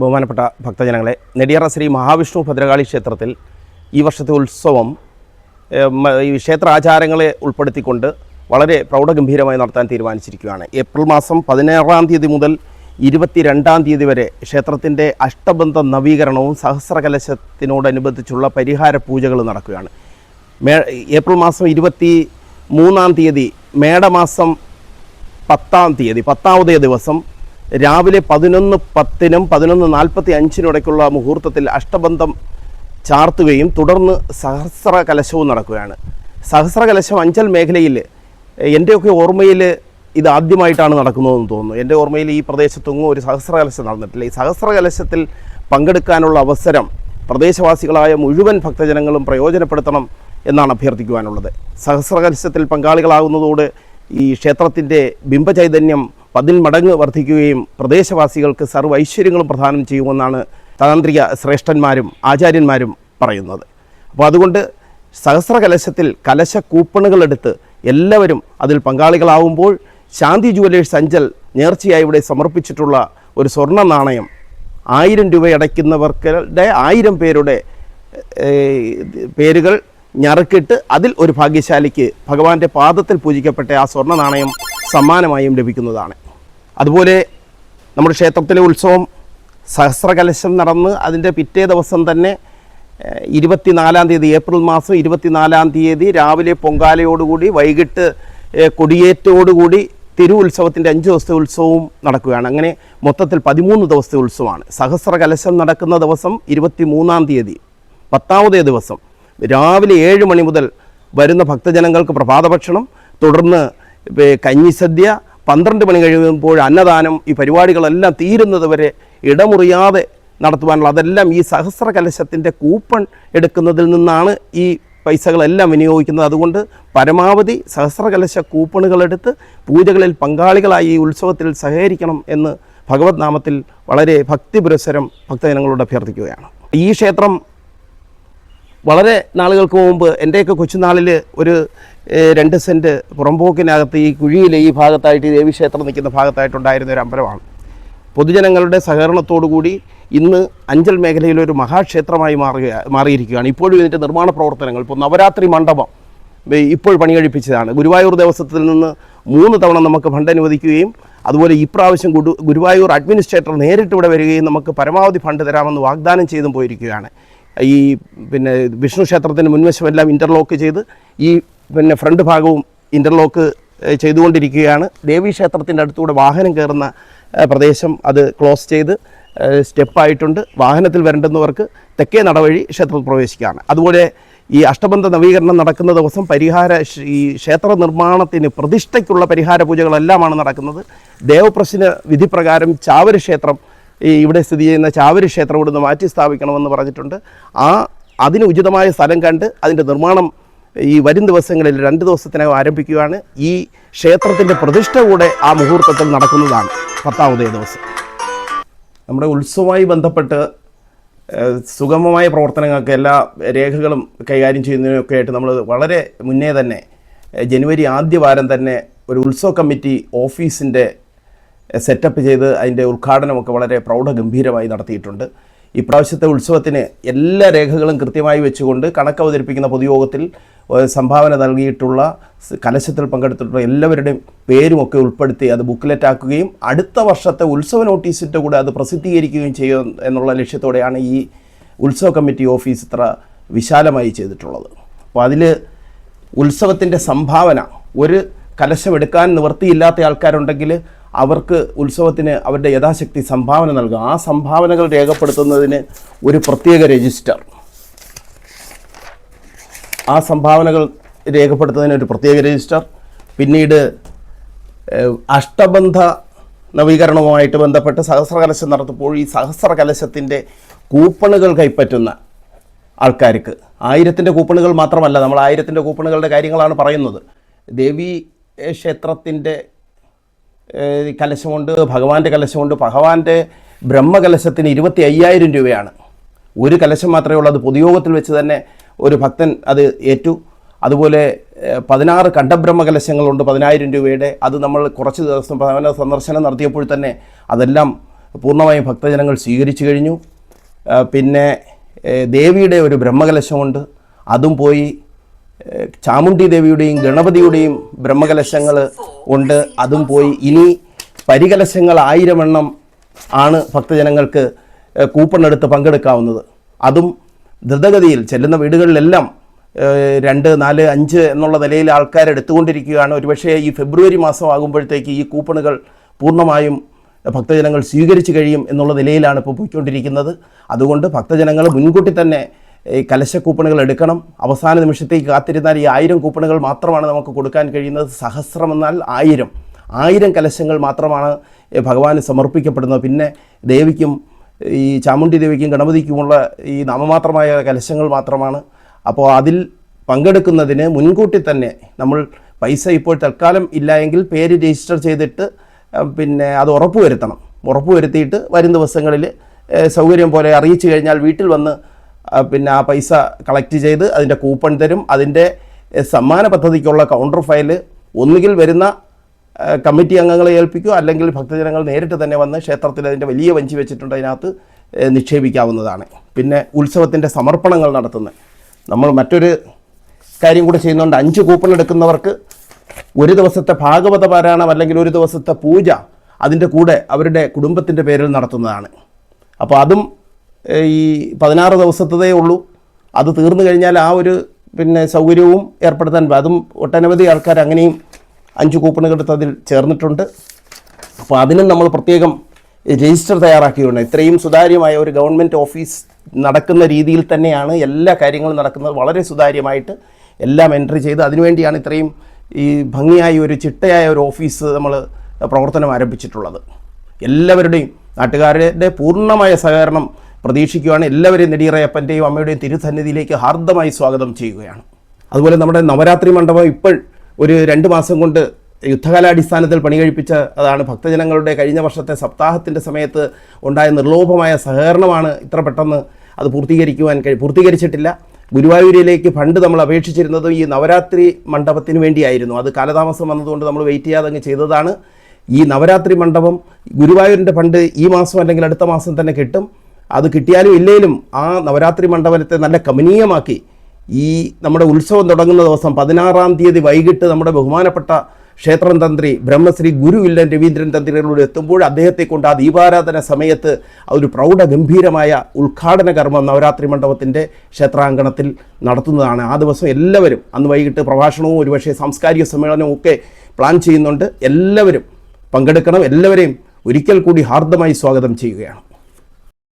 ബഹുമാനപ്പെട്ട ഭക്തജനങ്ങളെ നെടിയറ ശ്രീ മഹാവിഷ്ണു ഭദ്രകാളി ക്ഷേത്രത്തിൽ ഈ വർഷത്തെ ഉത്സവം ഈ ക്ഷേത്ര ആചാരങ്ങളെ ഉൾപ്പെടുത്തിക്കൊണ്ട് വളരെ പ്രൗഢഗംഭീരമായി നടത്താൻ തീരുമാനിച്ചിരിക്കുകയാണ്. ഏപ്രിൽ മാസം പതിനേഴാം തീയതി മുതൽ ഇരുപത്തിരണ്ടാം തീയതി വരെ ക്ഷേത്രത്തിന്റെ അഷ്ടബന്ധ നവീകരണവും സഹസ്രകലശത്തിനോടനുബന്ധിച്ചുള്ള പരിഹാര പൂജകൾ നടക്കുകയാണ്. മേ ഏപ്രിൽ മാസം ഇരുപത്തി മൂന്നാം തീയതി മേടമാസം പത്താം തീയതി പത്താമതേ ദിവസം രാവിലെ പതിനൊന്ന് പത്തിനും പതിനൊന്ന് നാൽപ്പത്തി അഞ്ചിനും ഇടയ്ക്കുള്ള മുഹൂർത്തത്തിൽ അഷ്ടബന്ധം ചാർത്തുകയും തുടർന്ന് സഹസ്ര കലശവും നടക്കുകയാണ്. സഹസ്ര കലശം അഞ്ചൽ മേഖലയിൽ എന്റെയൊക്കെ ഓർമ്മയിൽ ഇത് ആദ്യമായിട്ടാണ് നടക്കുന്നതെന്ന് തോന്നുന്നു. എന്റെ ഓർമ്മയിൽ ഈ പ്രദേശത്തൊന്നും ഒരു സഹസ്ര കലശം നടന്നിട്ടില്ല. ഈ സഹസ്ര കലശത്തിൽ പങ്കെടുക്കാനുള്ള അവസരം പ്രദേശവാസികളായ മുഴുവൻ ഭക്തജനങ്ങളും പ്രയോജനപ്പെടുത്തണം എന്നാണ് അഭ്യർത്ഥിക്കുവാനുള്ളത്. സഹസ്രകലശത്തിൽ പങ്കാളികളാകുന്നതോടെ ഈ ക്ഷേത്രത്തിന്റെ ബിംബചൈതന്യം പതിന്മടങ്ങ് വർദ്ധിക്കുകയും പ്രദേശവാസികൾക്ക് സർവ ഐശ്വര്യങ്ങളും പ്രദാനം ചെയ്യുമെന്നാണ് താന്ത്രിക ശ്രേഷ്ഠന്മാരും ആചാര്യന്മാരും പറയുന്നത്. അപ്പോൾ അതുകൊണ്ട് സഹസ്രകലശത്തിൽ കലശ കൂപ്പണുകളെടുത്ത് എല്ലാവരും അതിൽ പങ്കാളികളാവുമ്പോൾ ശാന്തി ജുവലേഴ്സ് അഞ്ചൽ നേർച്ചയായി ഇവിടെ സമർപ്പിച്ചിട്ടുള്ള ഒരു സ്വർണ നാണയം ആയിരം രൂപ അടയ്ക്കുന്നവർക്കുടെ ആയിരം പേരുടെ പേരുകൾ ഞറുക്കിട്ട് അതിൽ ഒരു ഭാഗ്യശാലിക്ക് ഭഗവാന്റെ പാദത്തിൽ പൂജിക്കപ്പെട്ട ആ സ്വർണ നാണയം സമ്മാനമായും ലഭിക്കുന്നതാണ്. അതുപോലെ നമ്മുടെ ക്ഷേത്രത്തിലെ ഉത്സവം സഹസ്രകലശം നടന്ന് അതിന്റെ പിറ്റേ ദിവസം തന്നെ ഇരുപത്തിനാലാം തീയതി ഏപ്രിൽ മാസം ഇരുപത്തിനാലാം തീയതി രാവിലെ പൊങ്കാലയോടുകൂടി വൈകിട്ട് കൊടിയേറ്റോടുകൂടി തിരു ഉത്സവത്തിന്റെ അഞ്ച് ദിവസത്തെ ഉത്സവവും നടക്കുകയാണ്. അങ്ങനെ മൊത്തത്തിൽ പതിമൂന്ന് ദിവസത്തെ ഉത്സവമാണ്. സഹസ്രകലശം നടക്കുന്ന ദിവസം ഇരുപത്തി മൂന്നാം തീയതി പത്താമതേ ദിവസം രാവിലെ ഏഴ് മണി മുതൽ വരുന്ന ഭക്തജനങ്ങൾക്ക് പ്രഭാത ഭക്ഷണം തുടർന്ന് കഞ്ഞിസദ്യ പന്ത്രണ്ട് മണി കഴിയുമ്പോൾ അന്നദാനം ഈ പരിപാടികളെല്ലാം തീരുന്നത് വരെ ഇടമുറിയാതെ നടത്തുവാനുള്ള അതെല്ലാം ഈ സഹസ്ര കലശത്തിന്റെ കൂപ്പൺ എടുക്കുന്നതിൽ നിന്നാണ് ഈ പൈസകളെല്ലാം വിനിയോഗിക്കുന്നത്. അതുകൊണ്ട് പരമാവധി സഹസ്രകലശ കൂപ്പണുകളെടുത്ത് പൂജകളിൽ പങ്കാളികളായി ഈ ഉത്സവത്തിൽ സഹകരിക്കണം എന്ന് ഭഗവത് നാമത്തിൽ വളരെ ഭക്തിപുരസരം ഭക്തജനങ്ങളോട് അഭ്യർത്ഥിക്കുകയാണ്. ഈ ക്ഷേത്രം വളരെ നാളുകൾക്ക് മുമ്പ് എന്റെയൊക്കെ കൊച്ചുനാളിൽ ഒരു രണ്ട് സെന്റ് പുറമ്പോക്കിനകത്ത് ഈ കുഴിയിൽ ഈ ഭാഗത്തായിട്ട് ഈ ദേവീക്ഷേത്രം നിൽക്കുന്ന ഭാഗത്തായിട്ടുണ്ടായിരുന്ന ഒരു അമ്പലമാണ്. പൊതുജനങ്ങളുടെ സഹകരണത്തോടുകൂടി ഇന്ന് അഞ്ചൽ മേഖലയിലെ ഒരു മഹാക്ഷേത്രമായി മാറുക മാറിയിരിക്കുകയാണ്. ഇപ്പോഴും ഇതിന്റെ നിർമ്മാണ പ്രവർത്തനങ്ങൾ ഇപ്പോൾ നവരാത്രി മണ്ഡപം ഇപ്പോൾ പണികഴിപ്പിച്ചതാണ്. ഗുരുവായൂർ ദേവസ്വത്തിൽ നിന്ന് മൂന്ന് തവണ നമുക്ക് ഫണ്ട് അനുവദിക്കുകയും അതുപോലെ ഇപ്രാവശ്യം ഗുരു ഗുരുവായൂർ അഡ്മിനിസ്ട്രേറ്റർ നേരിട്ട് ഇവിടെ വരികയും നമുക്ക് പരമാവധി ഫണ്ട് തരാമെന്ന് വാഗ്ദാനം ചെയ്തും പോയിരിക്കുകയാണ്. ഈ പിന്നെ വിഷ്ണു ക്ഷേത്രത്തിന്റെ മുൻവശമെല്ലാം ഇന്റർലോക്ക് ചെയ്ത് ഈ പിന്നെ ഫ്രണ്ട് ഭാഗവും ഇന്റർലോക്ക് ചെയ്തുകൊണ്ടിരിക്കുകയാണ്. ചെയ്തുകൊണ്ടിരിക്കുകയാണ് ദേവീക്ഷേത്രത്തിന്റെ അടുത്തൂടെ വാഹനം കയറുന്ന പ്രദേശം അത് ക്ലോസ് ചെയ്ത് സ്റ്റെപ്പായിട്ടുണ്ട് വാഹനത്തിൽ വരേണ്ടുന്നവർക്ക് തെക്കേ നടവഴി ക്ഷേത്രത്തിൽ പ്രവേശിക്കുകയാണ് അതുപോലെ ഈ അഷ്ടബന്ധ നവീകരണം നടക്കുന്ന ദിവസം പരിഹാര ഈ ക്ഷേത്ര നിർമ്മാണത്തിന് പ്രതിഷ്ഠയ്ക്കുള്ള പരിഹാര പൂജകളെല്ലാമാണ് നടക്കുന്നത്. ദേവപ്രശ്ന വിധിപ്രകാരം ചാവര ക്ഷേത്രം ഈ ഇവിടെ സ്ഥിതി ചെയ്യുന്ന ചാവരി ക്ഷേത്രം ഇവിടുന്ന് മാറ്റി സ്ഥാപിക്കണമെന്ന് പറഞ്ഞിട്ടുണ്ട്. ആ അതിന് ഉചിതമായ സ്ഥലം കണ്ട് അതിന്റെ നിർമ്മാണം ഈ വരും ദിവസങ്ങളിൽ രണ്ട് ദിവസത്തിനകം ആരംഭിക്കുകയാണ്. ഈ ക്ഷേത്രത്തിന്റെ പ്രതിഷ്ഠ കൂടെ ആ മുഹൂർത്തത്തിൽ നടക്കുന്നതാണ് പത്താമതേ ദിവസം. നമ്മുടെ ഉത്സവമായി ബന്ധപ്പെട്ട് സുഗമമായ പ്രവർത്തനങ്ങൾക്ക് എല്ലാ രേഖകളും കൈകാര്യം ചെയ്യുന്നതിനൊക്കെ ആയിട്ട് നമ്മൾ വളരെ മുന്നേ തന്നെ ജനുവരി ആദ്യ വാരം തന്നെ ഒരു ഉത്സവ കമ്മിറ്റി ഓഫീസിന്റെ സെറ്റപ്പ് ചെയ്ത് അതിന്റെ ഉദ്ഘാടനമൊക്കെ വളരെ പ്രൗഢഗംഭീരമായി നടത്തിയിട്ടുണ്ട്. ഇപ്രാവശ്യത്തെ ഉത്സവത്തിന് എല്ലാ രേഖകളും കൃത്യമായി വെച്ചുകൊണ്ട് കണക്ക് അവതരിപ്പിക്കുന്ന പൊതുയോഗത്തിൽ സംഭാവന നൽകിയിട്ടുള്ള കലശത്തിൽ പങ്കെടുത്തിട്ടുള്ള എല്ലാവരുടെയും പേരുമൊക്കെ ഉൾപ്പെടുത്തി അത് ബുക്ക്ലെറ്റ് ആക്കുകയും അടുത്ത വർഷത്തെ ഉത്സവ നോട്ടീസിന്റെ കൂടെ അത് പ്രസിദ്ധീകരിക്കുകയും ചെയ്യും എന്നുള്ള ലക്ഷ്യത്തോടെയാണ് ഈ ഉത്സവ കമ്മിറ്റി ഓഫീസ് ഇത്ര വിശാലമായി ചെയ്തിട്ടുള്ളത്. അപ്പോൾ അതിൽ ഉത്സവത്തിന്റെ സംഭാവന ഒരു കലശം എടുക്കാൻ നിവൃത്തിയില്ലാത്ത ആൾക്കാരുണ്ടെങ്കിൽ അവർക്ക് ഉത്സവത്തിന് അവരുടെ യഥാശക്തി സംഭാവന നൽകുക ആ സംഭാവനകൾ രേഖപ്പെടുത്തുന്നതിന് ഒരു പ്രത്യേക രജിസ്റ്റർ. ആ സംഭാവനകൾ രേഖപ്പെടുത്തുന്നതിന് ഒരു പ്രത്യേക രജിസ്റ്റർ. പിന്നീട് അഷ്ടബന്ധ നവീകരണവുമായിട്ട് ബന്ധപ്പെട്ട് സഹസ്രകലശം നടത്തുമ്പോൾ ഈ സഹസ്രകലശത്തിന്റെ കൂപ്പണുകൾ കൈപ്പറ്റുന്ന ആൾക്കാർക്ക് ആയിരത്തിന്റെ കൂപ്പണുകൾ മാത്രമല്ല നമ്മൾ ആയിരത്തിന്റെ കൂപ്പണുകളുടെ കാര്യങ്ങളാണ് പറയുന്നത്. ദേവീ ക്ഷേത്രത്തിന്റെ കലശമുണ്ട് ഭഗവാന്റെ കലശമുണ്ട് ഭഗവാന്റെ ബ്രഹ്മകലശത്തിന് ഇരുപത്തി അയ്യായിരം രൂപയാണ്. ഒരു കലശം മാത്രമേ ഉള്ളൂ. അത് പൊതുയോഗത്തിൽ വെച്ച് തന്നെ ഒരു ഭക്തൻ അത് ഏറ്റു. അതുപോലെ പതിനാറ് കണ്ഠബ്രഹ്മകലശങ്ങളുണ്ട് പതിനായിരം രൂപയുടെ അത് നമ്മൾ കുറച്ച് ദിവസം ഭവന സന്ദർശനം നടത്തിയപ്പോൾ തന്നെ അതെല്ലാം പൂർണമായും ഭക്തജനങ്ങൾ സ്വീകരിച്ചു കഴിഞ്ഞു. പിന്നെ ദേവിയുടെ ഒരു ബ്രഹ്മകലശമുണ്ട്. അതും പോയി ചാമുണ്ഡി ദേവിയുടെയും ഗണപതിയുടെയും ബ്രഹ്മകലശങ്ങൾ ഉണ്ട്. അതും പോയി. ഇനി പരികലശങ്ങൾ ആയിരം എണ്ണം ആണ് ഭക്തജനങ്ങൾക്ക് കൂപ്പൺ എടുത്ത് പങ്കെടുക്കാവുന്നത്. അതും ദ്രുതഗതിയിൽ ചെല്ലുന്ന വീടുകളിലെല്ലാം രണ്ട് നാല് അഞ്ച് എന്നുള്ള നിലയിൽ ആൾക്കാർ എടുത്തുകൊണ്ടിരിക്കുകയാണ്. ഒരുപക്ഷേ ഈ ഫെബ്രുവരി മാസം ആകുമ്പോഴത്തേക്ക് ഈ കൂപ്പണുകൾ പൂർണമായും ഭക്തജനങ്ങൾ സ്വീകരിച്ചു കഴിയും എന്നുള്ള നിലയിലാണ് ഇപ്പോൾ പോയിക്കൊണ്ടിരിക്കുന്നത്. അതുകൊണ്ട് ഭക്തജനങ്ങൾ മുൻകൂട്ടി തന്നെ ഈ കലശ കൂപ്പണുകൾ എടുക്കണം. അവസാന നിമിഷത്തേക്ക് കാത്തിരുന്നാൽ ഈ ആയിരം കൂപ്പണുകൾ മാത്രമാണ് നമുക്ക് കൊടുക്കാൻ കഴിയുന്നത്. സഹസ്രം എന്നാൽ ആയിരം. ആയിരം കലശങ്ങൾ മാത്രമാണ് ഭഗവാന് സമർപ്പിക്കപ്പെടുന്നത്. പിന്നെ ദേവിക്കും ഈ ചാമുണ്ഡി ദേവിക്കും ഗണപതിക്കുമുള്ള ഈ നാമമാത്രമായ കലശങ്ങൾ മാത്രമാണ്. അപ്പോൾ അതിൽ പങ്കെടുക്കുന്നതിന് മുൻകൂട്ടി തന്നെ നമ്മൾ പൈസ ഇപ്പോൾ തൽക്കാലം ഇല്ല എങ്കിൽ പേര് രജിസ്റ്റർ ചെയ്തിട്ട് പിന്നെ അത് ഉറപ്പുവരുത്തണം. ഉറപ്പുവരുത്തിയിട്ട് വരും ദിവസങ്ങളിൽ സൗകര്യം പോലെ അറിയിച്ചു കഴിഞ്ഞാൽ വീട്ടിൽ വന്ന് പിന്നെ ആ പൈസ കളക്ട് ചെയ്ത് അതിന്റെ കൂപ്പൺ തരും. അതിന്റെ സമ്മാന പദ്ധതിക്കുള്ള കൗണ്ടർ ഫയൽ ഒന്നുകിൽ വരുന്ന കമ്മിറ്റി അംഗങ്ങളെ ഏൽപ്പിക്കുക. അല്ലെങ്കിൽ ഭക്തജനങ്ങൾ നേരിട്ട് തന്നെ വന്ന് ക്ഷേത്രത്തിൽ അതിന്റെ വലിയ വഞ്ചി വെച്ചിട്ടുണ്ട് അതിനകത്ത് നിക്ഷേപിക്കാവുന്നതാണ്. പിന്നെ ഉത്സവത്തിന്റെ സമർപ്പണങ്ങൾ നടത്തുന്നത്. നമ്മൾ മറ്റൊരു കാര്യം കൂടെ ചെയ്യുന്നുണ്ട്. അഞ്ച് കൂപ്പൺ എടുക്കുന്നവർക്ക് ഒരു ദിവസത്തെ ഭാഗവത പാരായണം അല്ലെങ്കിൽ ഒരു ദിവസത്തെ പൂജ അതിന്റെ കൂടെ അവരുടെ കുടുംബത്തിന്റെ പേരിൽ നടത്തുന്നതാണ്. അപ്പോൾ അതും ഈ പതിനാറ് ദിവസത്തതേ ഉള്ളൂ. അത് തീർന്നു കഴിഞ്ഞാൽ ആ ഒരു പിന്നെ സൗകര്യവും ഏർപ്പെടുത്താൻ അതും ഒട്ടനവധി ആൾക്കാർ അങ്ങനെയും അഞ്ച് കൂപ്പണുകൾ എടുത്ത് അതിൽ ചേർന്നിട്ടുണ്ട്. അപ്പോൾ അതിനും നമ്മൾ പ്രത്യേകം രജിസ്റ്റർ തയ്യാറാക്കിയിട്ടുണ്ട്. ഇത്രയും സുതാര്യമായ ഒരു ഗവൺമെന്റ് ഓഫീസ് നടക്കുന്ന രീതിയിൽ തന്നെയാണ് എല്ലാ കാര്യങ്ങളും നടക്കുന്നത്. വളരെ സുതാര്യമായിട്ട് എല്ലാം എൻട്രി ചെയ്ത് അതിനുവേണ്ടിയാണ് ഇത്രയും ഈ ഭംഗിയായ ഒരു ചിട്ടയായ ഒരു ഓഫീസ് നമ്മൾ പ്രവർത്തനം ആരംഭിച്ചിട്ടുള്ളത്. എല്ലാവരുടെയും നാട്ടുകാരുടെ പൂർണമായ സഹകരണം പ്രതീക്ഷിക്കുകയാണ്. എല്ലാവരെയും നെടിയറയപ്പന്റെയും അമ്മയുടെയും തിരുസന്നിധിയിലേക്ക് ഹാർദ്ദമായി സ്വാഗതം ചെയ്യുകയാണ്. അതുപോലെ നമ്മുടെ നവരാത്രി മണ്ഡപം ഇപ്പോൾ ഒരു രണ്ട് മാസം കൊണ്ട് യുദ്ധകാലാടിസ്ഥാനത്തിൽ പണി കഴിപ്പിച്ച അതാണ് ഭക്തജനങ്ങളുടെ കഴിഞ്ഞ വർഷത്തെ സപ്താഹത്തിന്റെ സമയത്ത് ഉണ്ടായ നിർലോഭമായ സഹകരണമാണ് ഇത്ര പെട്ടെന്ന് അത് പൂർത്തീകരിക്കുവാൻ കഴി പൂർത്തീകരിച്ചിട്ടില്ല. ഗുരുവായൂരിലേക്ക് ഫണ്ട് നമ്മൾ അപേക്ഷിച്ചിരുന്നത് ഈ നവരാത്രി മണ്ഡപത്തിന് വേണ്ടിയായിരുന്നു. അത് കാലതാമസം വന്നതുകൊണ്ട് നമ്മൾ വെയിറ്റ് ചെയ്യാതെ അങ്ങ് ചെയ്തതാണ്. ഈ നവരാത്രി മണ്ഡപം ഗുരുവായൂരിന്റെ ഫണ്ട് ഈ മാസം അല്ലെങ്കിൽ അടുത്ത മാസം തന്നെ കിട്ടും. അത് കിട്ടിയാലും ഇല്ലെങ്കിലും ആ നവരാത്രി മണ്ഡപത്തെ നല്ല കമനീയമാക്കി ഈ നമ്മുടെ ഉത്സവം തുടങ്ങുന്ന ദിവസം പതിനാറാം തീയതി വൈകിട്ട് നമ്മുടെ ബഹുമാനപ്പെട്ട ക്ഷേത്രം തന്ത്രി ബ്രഹ്മശ്രീ ഗുരുവില്ലൻ രവീന്ദ്രൻ തന്ത്രികളോട് എത്തുമ്പോൾ അദ്ദേഹത്തെ കൊണ്ട് ആ ദീപാരാധന സമയത്ത് ഒരു പ്രൗഢഗംഭീരമായ ഉദ്ഘാടന കർമ്മം നവരാത്രി മണ്ഡപത്തിന്റെ ക്ഷേത്രാങ്കണത്തിൽ നടത്തുന്നതാണ്. ആ ദിവസം എല്ലാവരും അന്ന് വൈകിട്ട് പ്രഭാഷണവും ഒരുപക്ഷെ സാംസ്കാരിക സമ്മേളനവും ഒക്കെ പ്ലാൻ ചെയ്യുന്നുണ്ട്. എല്ലാവരും പങ്കെടുക്കണം. എല്ലാവരെയും ഒരിക്കൽ കൂടി ഹാർദമായി സ്വാഗതം ചെയ്യുകയാണ്.